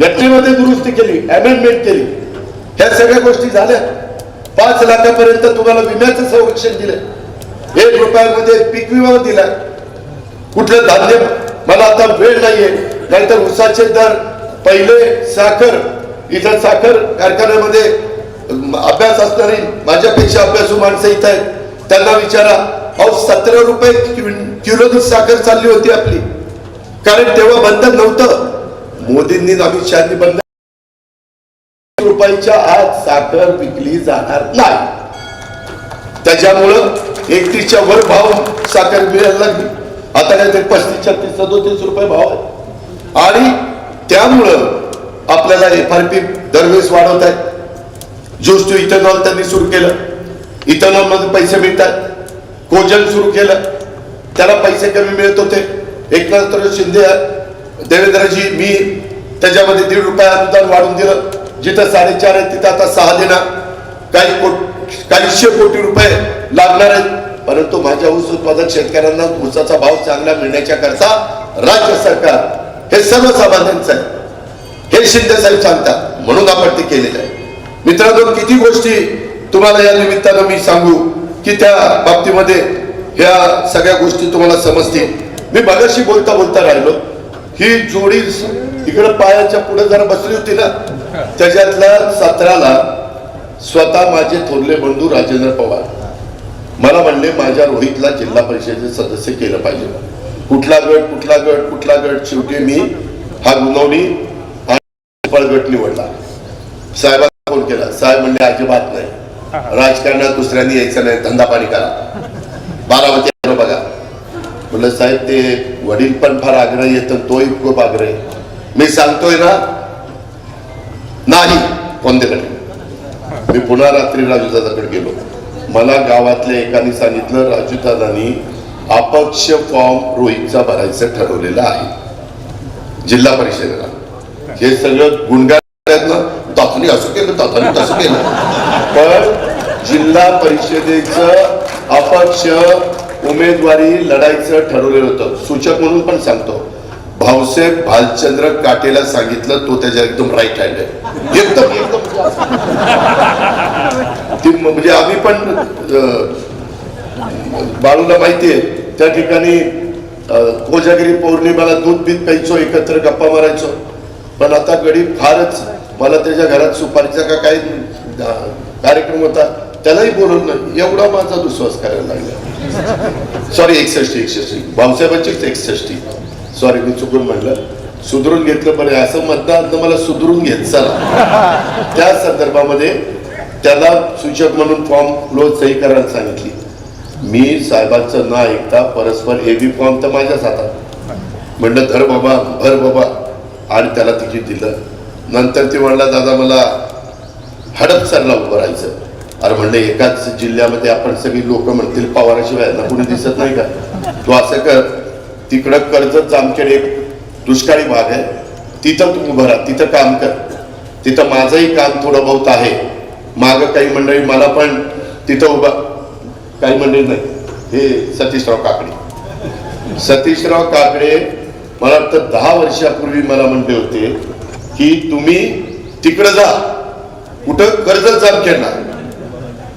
घटनेमध्ये दुरुस्ती केली अमेंडमेंट केली. ह्या सगळ्या गोष्टी झाल्या. पाच लाखापर्यंत तुम्हाला विम्याचं संरक्षण दिलं एक रुपयामध्ये पीक विमा दिला. कुठलं धान्य मला आता वेळ नाहीये. नाहीतर उसाचे दर पहिले साखर इथं साखर कारखान्यामध्ये अभ्यास असणारी माझ्यापेक्षा अभ्यासू माणसं इथं आहेत. त्यांना विचारा अहो सतरा रुपये किलो साखर चालली होती आपली. कारण तेव्हा बंधन नव्हतं. मोदींनी अमित शहानी बंद रुपयाच्या आत साखर विकली जाणार नाही. त्याच्यामुळं एकतीसच्या वर भाव साखर मिळायला लागली आता काय ते पस्तीस छत्तीस सदोतीस रुपये भाव आहे आणि त्यामुळं आपल्याला एफ आर पी दरवेळेस वाढवत आहेत. ज्यूस टू इथेनॉल त्यांनी सुरू केलं. इथेनॉलमध्ये पैसे मिळतात. कोजन सुरू केलं. त्याला पैसे कमी मिळत होते. एकनाथ शिंदे देवेंद्रजी मी त्याच्यामध्ये दीड रुपये अनुदान वाढून दिलं. जिथं साडेचार आहे तिथं आता सहा देणार. काही कोट काहीशे कोटी रुपये लागणार आहेत. परंतु माझ्या ऊस उत्पादक शेतकऱ्यांना ऊसाचा भाव चांगला मिळण्याच्या करता राज्य सरकार हे सर्वसामान्यांचं आहे. हे शिंदे साहेब सांगतात. म्हणून आपण ते केलेलं आहे. मित्रांनो किती गोष्टी तुम्हाला या निमित्तानं मी सांगू की त्या बाबतीमध्ये ह्या सगळ्या गोष्टी तुम्हाला समजतील. मी बऱ्याचशी बोलता बोलता राहिलो. ही जोडी इकडं पायाच्या पुढे जरा बसली होती ना त्याच्यातल्या सत्राला स्वतः माझे थोरले बंधू राजेंद्र पवार. मला म्हणले माझ्या रोहितला जिल्हा परिषदेचे सदस्य केलं पाहिजे. कुठला गट कुठला गट कुठला गट? शेवटी मी हा गुनावणी गट निवडला. साहेबांना फोन केला. साहेब म्हणले अजिबात नाही. राजकारणात दुसऱ्यांनी यायचं नाही. धंदा पाणी करा. बारामती म्हणलं साहेब ते वडील पण फार आग्रही येत तोही खूप आग्रही मी सांगतोय ना नाही कोणत्याकडे मी पुन्हा रात्री राजूदादाकडे गेलो. मला गावातल्या एकाने सांगितलं राजूदादानी अपक्ष फॉर्म रोहितचा भरायचं ठरवलेलं आहे. जिल्हा परिषदेला. हे सगळं गुणगान तातणी असं केलं तातणी तसं केलं. पण जिल्हा परिषदेचं अपक्ष उमेदवारी लढायचं ठरवलेलं होतं. सूचक म्हणून पण सांगतो. भाऊसाहेब भालचंद्र काटेला सांगितलं तो त्याच्या एकदम राईट हँड आहे. एकदम एकदम. ती म्हणजे आम्ही पण बाळूला माहितीये त्या ठिकाणी कोजागिरी पौर्णिमेला दूध बीत प्यायचो एकत्र गप्पा मारायचो. पण आता गडी फारच मला त्याच्या घरात सुपारीचा का काही कार्यक्रम होता. त्यालाही बोलवलं एवढा माझा दुस्वास करायला लागला. सॉरी एकसष्टी एकसष्टी. भाऊसाहेबांचीच एकसष्टी. सॉरी मी चुकून म्हणलं. सुधरून घेतलं बरे असं मतदान मला सुधरून घेत चला. त्या संदर्भामध्ये त्याला सूचक म्हणून फॉर्म क्लोज सही करायला सांगितली. मी साहेबांचं न ऐकता परस्पर एबी फॉर्म तर माझ्याच हातात. म्हणलं धर बाबा भर बाबा. आणि त्याला तिकीट दिलं. नंतर ते म्हणला दादा मला हडपसरला उभं राहायचं अरे म्हणलं एकाच जिल्ह्यामध्ये आपण सगळी लोक म्हणतील पवाराशिवाय कुणी दिसत नाही का? तू असं कर तिकडं कर्जत जामखेड एक दुष्काळी भाग आहे. तिथं तू उभं राहा तिथं काम कर. तिथं माझंही काम थोडं बहुत आहे. माग काही मंडळी मला पण तिथं उभा काही मंडळी नाही. हे सतीशराव काकडे. सतीशराव काकडे मला वाटतं दहा वर्षापूर्वी मला म्हणले होते की तुम्ही तिकडं जा. कुठं कर्जत जामखेडणार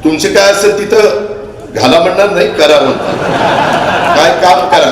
तुमचे काय असेल तिथं घाला म्हणणार नाही करा म्हणणार. काय काम करा